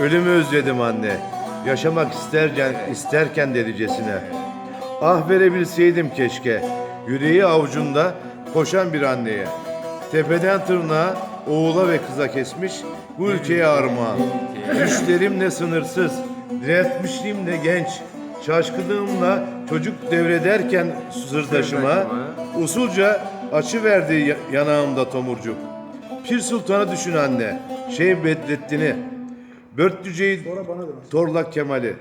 Ölümü özledim anne. Yaşamak isterken, isterken delicesine. Ah verebilseydim keşke. Yüreği avucunda koşan bir anneye. Tepeden tırnağa oğula ve kıza kesmiş bu ülkeye armağan. Düşlerim ne sınırsız, diretmişliğim ne genç. Şaşkınlığımla çocuk devrederken sırdaşıma usulca açı verdi yanağımda tomurcuk. Pir Sultan'ı düşün anne, Şeyh Bedrettin'i, Börtlüce'yi, Torlak Kemal'i.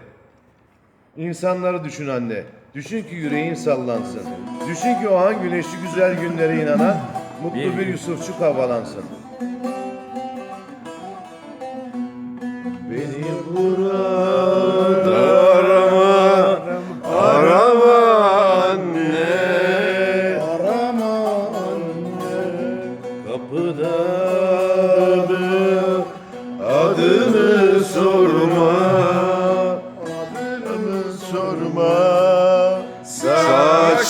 İnsanları düşün anne. Düşün ki yüreğin sallansın. Düşün ki o an güneşli güzel günlere inanan mutlu bir Yusufçuk havalansın. Beni burada arama, arama anne. Arama anne. Kapıda adı, adını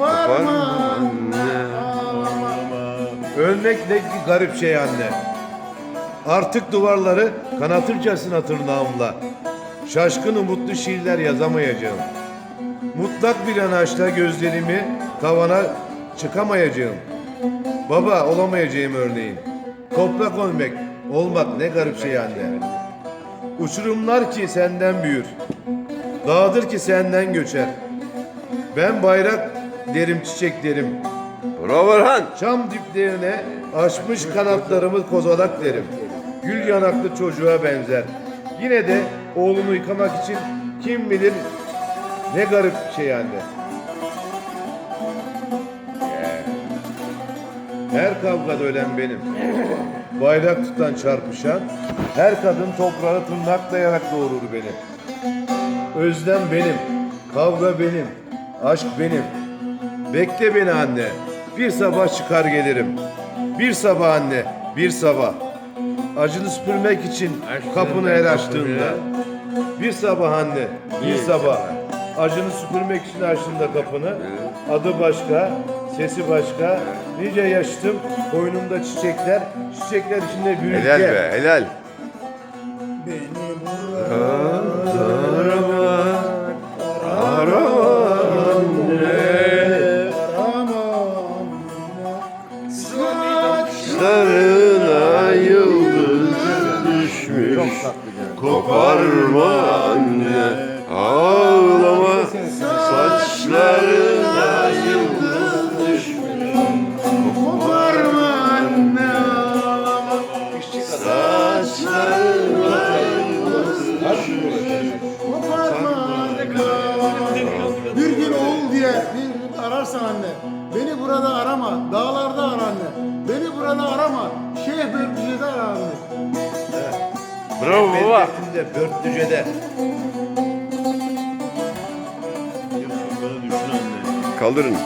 anne Ölmek ne garip şey anne. Artık duvarları kanatırcasına tırnağımla. Şaşkın umutlu şiirler yazamayacağım. Mutlak bir anaçta gözlerimi tavana çıkamayacağım. Baba olamayacağım örneğin. Toprak olmak, olmak ne garip şey anne. Uçurumlar ki senden büyür. Dağdır ki senden göçer. Ben bayrak derim çiçek derim Bravo Orhan. Çam diplerine açmış kanatlarımı kozalak derim. Gül yanaklı çocuğa benzer. Yine de oğlunu yıkamak için kim bilir ne garip şey anne. Her kavgada ölen benim. Bayrak tutan çarpışan, her kadın toprağı tırnaklayarak doğurur beni. Özlem benim, kavga benim, aşk benim. Bekle beni anne. Bir sabah çıkar gelirim. Bir sabah anne, bir sabah. Acını süpürmek için kapını el açtığında. Bir sabah anne, bir sabah. Acını süpürmek için açtığında kapını. Adı başka, sesi başka. Nice yaştım, koynumda çiçekler. Çiçekler içinde bir Helal be helal. Beni burada Saçlarına yıldız düşmüş. Koparma anne. Burada arama, Şeyh Börtücü'de ara anne. Bravo baba. Bedrettin'de, Börtlüce'de. Kaldırın.